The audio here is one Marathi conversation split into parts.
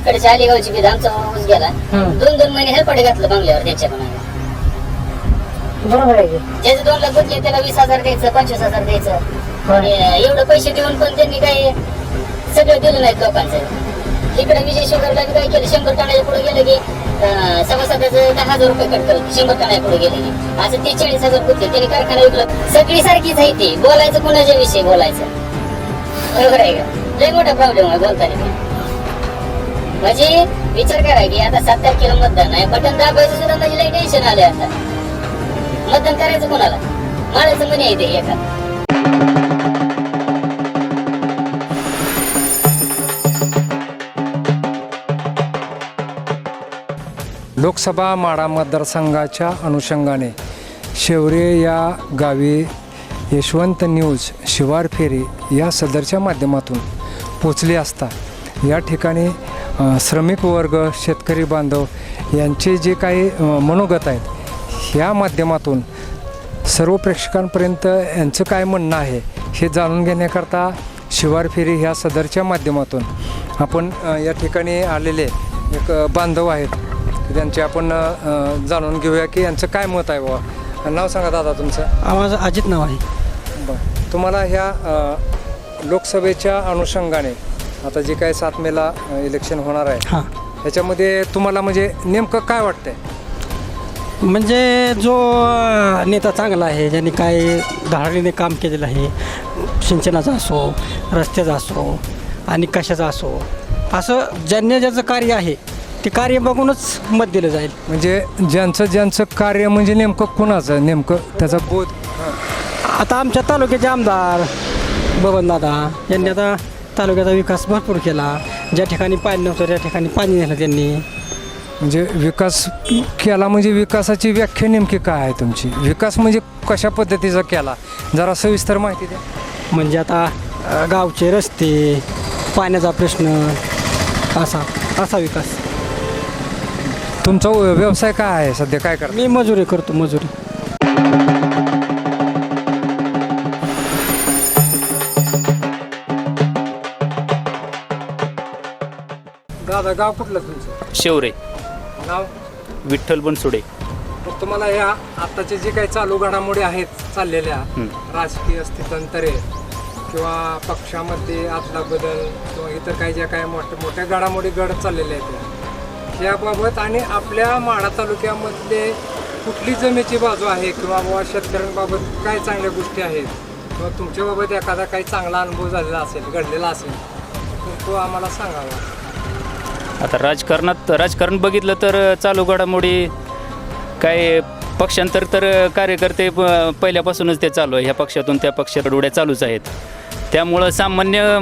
इकडच्या अलीगावची बी आमचा ऊस गेला. हम्म. दोन दोन महिने हेल्पाटे घातलं बंगल्यावर त्याच्या पण बरोबर आहे की? ज्याचे दोन लाख गुंतले त्याला वीस हजार द्यायचं पंचवीस हजार द्यायचं. आणि एवढं पैसे देऊन पण त्यांनी काही सगळं दिलं नाहीत लोकांचं. इकडे विजय शुगरला बी काय केलं शंभर टनाच्या पुढे गेलं की अं, सभासदाचं दहा हजार रुपये कट करत शंभर टनाच्या पुढे गेले की. असं ते चाळीस हजार गुंतले त्यांनी कारखाना विकलं. सगळी सारखीच आहे ती. बोलायचं कोणाच्या विषयी बोलायचं? बरोबर आहे का? लय मोठा प्रॉब्लेम आहे बोलताना. म्हणजे विचार करा की आता सात तारखेला मतदान आहे. बटन दाबायचं सुद्धा म्हणजे लय टेन्शन आले आता. मतदान करायचं कोणाला? मारायचं म्हणे आहे ते एका. लोकसभा माडा मतदारसंघाच्या अनुषंगाने शेवरे या गावी यशवंत न्यूज शिवार फेरी या सदरच्या माध्यमातून पोचली असता या ठिकाणी श्रमिक वर्ग शेतकरी बांधव यांचे जे काही मनोगत आहेत ह्या माध्यमातून सर्व प्रेक्षकांपर्यंत यांचं काय म्हणणं आहे हे जाणून घेण्याकरता शिवार फेरी ह्या सदरच्या माध्यमातून आपण या ठिकाणी आलेले एक बांधव आहेत. त्यांचे आपण जाणून घेऊया की यांचं काय मत आहे बाबा नाव सांगा दादा तुमचं. माझं अजित नाव आहे. बरं. तुम्हाला ह्या लोकसभेच्या अनुषंगाने आता जे काही सात मेला इलेक्शन होणार आहे हां. ह्याच्यामध्ये तुम्हाला म्हणजे नेमकं काय वाटतंय? म्हणजे जो नेता चांगला आहे ज्यांनी काय धारणीने काम केलेलं आहे सिंचनाचा असो रस्त्याचा असो आणि कशाचा असो असं ज्यांनी ज्याचं कार्य आहे ते कार्य बघूनच मत दिलं जाईल. म्हणजे ज्यांचं ज्यांचं कार्य म्हणजे नेमकं कुणाचं? नेमकं त्याचा बोध? आता आमच्या तालुक्याचे आमदार बबनदादा यांनी आता तालुक्याचा विकास भरपूर केला. ज्या ठिकाणी पाणी नव्हतं त्या ठिकाणी पाणी नेलं त्यांनी. म्हणजे विकास केला म्हणजे विकासाची व्याख्या नेमकी काय आहे तुमची? विकास म्हणजे कशा पद्धतीचा केला? जरा सविस्तर माहिती द्या. म्हणजे आता अ, गावचे रस्ते पाण्याचा प्रश्न असा असा विकास. तुमचा व्यवसाय काय आहे सध्या? काय करा मी मजुरी करतो मजुरी. दादा गाव कुठलं तुमचं? शेवरे. नाव विठ्ठल बनसुडे. मग तुम्हाला या आताचे जे काही चालू घडामोडी आहेत चाललेल्या. राजकीय स्थित्यंतरे किंवा पक्षामध्ये आतला बदल किंवा इतर काही ज्या काही मोठ्या मोठ्या घडामोडी घडत चाललेल्या आहेत याबाबत आणि आपल्या माढा तालुक्यामधले कुठली जमेची बाजू आहे किंवा बाबा शेतकऱ्यांबाबत काय चांगल्या गोष्टी आहेत किंवा तुमच्याबाबत एखादा काही चांगला अनुभव झालेला असेल घडलेला असेल तर तो आम्हाला सांगावा. आता राजकारणात राजकारण बघितलं तर चालू घडामोडी काय पक्षांतर तर कार्यकर्ते प- पहिल्यापासूनच ते चालू आहे. ह्या पक्षातून त्या पक्षाकडे उड्या चालूच आहेत. त्यामुळं सामान्य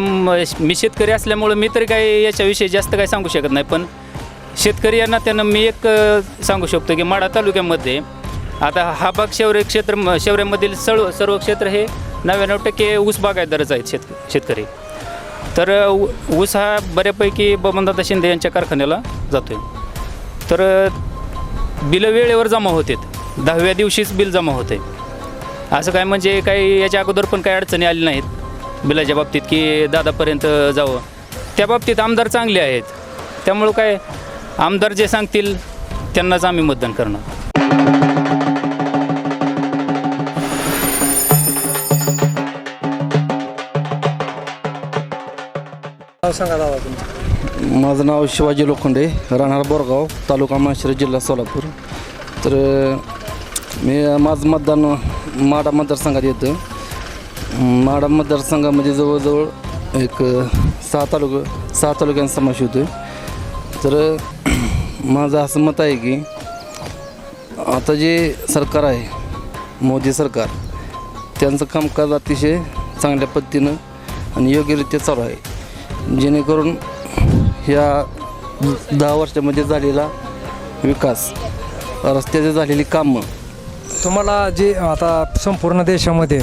मी शेतकरी असल्यामुळं मी तरी काही याच्याविषयी जास्त काही सांगू शकत नाही. पण शेतकरी या नात्यानं मी एक सांगू शकतो की माडा तालुक्यामध्ये आता हा भाग शेवरे क्षेत्र म- सर्व सर्व क्षेत्र हे नव्याण्णव टक्के ऊस बागायतदारच आहेत शेत शेतकरी. तर ऊ- ऊस हा बऱ्यापैकी बबनदादा शिंदे यांच्या कारखान्याला जातो आहे तर बिलं वेळेवर जमा होतात दहाव्या दिवशीच बिल जमा होते. असं काय म्हणजे काही याच्या अगोदर पण काही अडचणी आली नाहीत. बिलाच्या बाबतीत की दादापर्यंत जावं. त्या बाबतीत आमदार चांगले आहेत. त्यामुळं काय आमदार जे सांगतील त्यांनाच आम्ही मतदान करणार. नाव सांगा दादा तुमचं माझं नाव शिवाजी लोखंडे राहणार बोरगाव तालुका माशिरा जिल्हा सोलापूर. तर अ, मी माझं मतदान माडा मतदारसंघात येतं माडा मतदारसंघामध्ये जवळजवळ एक अ, सहा तालुका सहा तालुक्यांचा समावेश होतो तर अ, माझं असं मत आहे की आता जे सरकार आहे मोदी सरकार त्यांचं कामकाज अतिशय चांगल्या पद्धतीनं आणि योग्यरित्या चालू आहे. जेणेकरून ह्या दहा वर्षामध्ये झालेला विकास रस्त्याचे झालेली कामं. तुम्हाला जे आता संपूर्ण देशामध्ये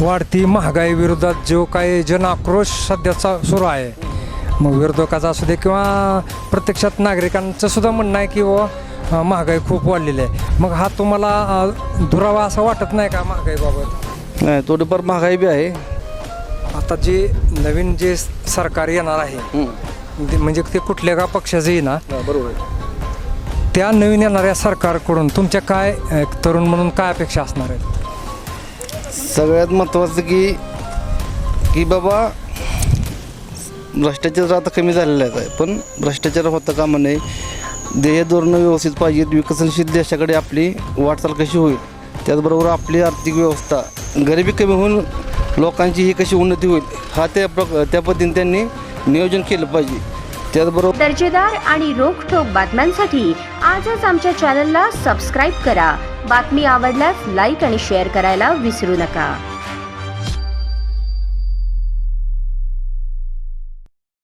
वाढती महागाई विरोधात जो काही जन आक्रोश सध्याचा सुरू आहे मग विरोधकाचा असू दे किंवा प्रत्यक्षात नागरिकांचं सुद्धा म्हणणं आहे की व महागाई खूप वाढलेली आहे. मग हा तुम्हाला दुरावा असं वाटत नाही का महागाईबाबत? नाही थोडीफार महागाई बी आहे. आता जे नवीन जे सरकार येणार आहे. ते- म्हणजे ते कुठल्या का पक्षाचं येईना. बरोबर. त्या नवीन येणाऱ्या सरकारकडून तुमच्या काय अ, तरुण म्हणून काय अपेक्षा असणार आहेत? सगळ्यात महत्त्वाचं की की बाबा भ्रष्टाचार आता कमी झालेला आहे पण भ्रष्टाचार होता कामा नये. ध्येय धोरणं व्यवस्थित पाहिजेत विकसनशील देशाकडे आपली वाटचाल कशी होईल त्याचबरोबर आपली आर्थिक व्यवस्था गरिबी कमी होऊन लोकांची ही कशी उन्नती होईल हा त्या प्र त्या पद्धतीने त्यांनी नियोजन केलं पाहिजे. त्याचबरोबर दर्जेदार आणि रोखठोक बातम्यांसाठी आजच आमच्या चॅनलला सबस्क्राईब करा. बातमी आवडल्यास लाईक आणि शेअर करायला विसरू नका.